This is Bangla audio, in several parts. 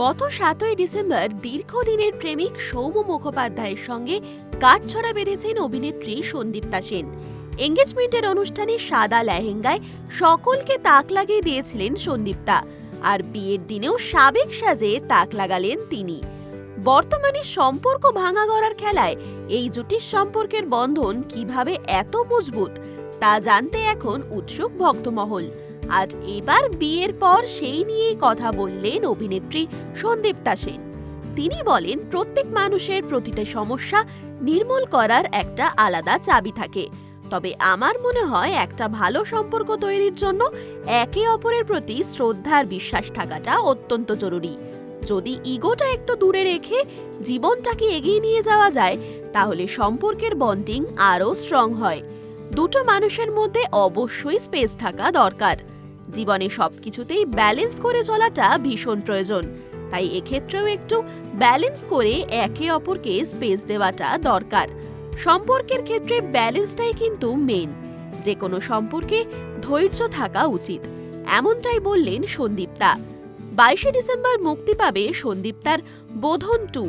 গত সাতই ডিসেম্বর দীর্ঘদিনের প্রেমিক সৌম মুখোপাধ্যায়ের সঙ্গে কাঠছড়া বেঁধেছেন অভিনেত্রী সন্দীপ্তা সেন। এঙ্গেজমেন্টের অনুষ্ঠানে সাদা লেহেঙ্গায় সকলকে তাক লাগিয়ে দিয়েছিলেন সন্দীপ্তা, আর বিয়ের দিনেও সাবেক সাজে তাক লাগালেন তিনি। বর্তমানে সম্পর্ক ভাঙা গড়ার খেলায় এই জুটির সম্পর্কের বন্ধন কীভাবে এত মজবুত তা জানতে এখন উৎসুক ভক্তমহল। আর এবার বিয়ের পর সেই নিয়েই কথা বললেন অভিনেত্রী সন্দীপ্তা সেন। তিনি বলেন, প্রত্যেক মানুষের প্রতিটা সমস্যা নির্মূল করার একটা আলাদা চাবি থাকে। তবে আমার মনে হয় একটা ভালো সম্পর্ক তৈরির জন্য একে অপরের প্রতি শ্রদ্ধার বিশ্বাস থাকাটা অত্যন্ত জরুরি। যদি ইগোটা একটু দূরে রেখে জীবনটাকে এগিয়ে নিয়ে যাওয়া যায়, তাহলে সম্পর্কের বন্ডিং আরও স্ট্রং হয়। দুটো মানুষের মধ্যে অবশ্যই স্পেস থাকা দরকার। জীবনে সবকিছুতেই ব্যালেন্স করে চলাটা ভীষণ প্রয়োজন। তাই এক্ষেত্রেও একটু ব্যালেন্স করে একে অপরকে স্পেস দেওয়াটা দরকার। সম্পর্কের ক্ষেত্রে ব্যালেন্সটাই কিন্তু মেন যে কোনো সম্পর্কে ধৈর্য থাকা উচিত। এমনটাই বললেন সন্দীপ্তা বাইশে ডিসেম্বর মুক্তি পাবে সন্দীপ্তার বোধন টু।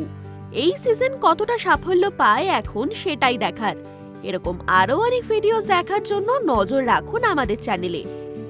এই সিজন কতটা সাফল্য পায় এখন সেটাই দেখার। এরকম আরও অনেক ভিডিওস দেখার জন্য নজর রাখুন আমাদের চ্যানেলে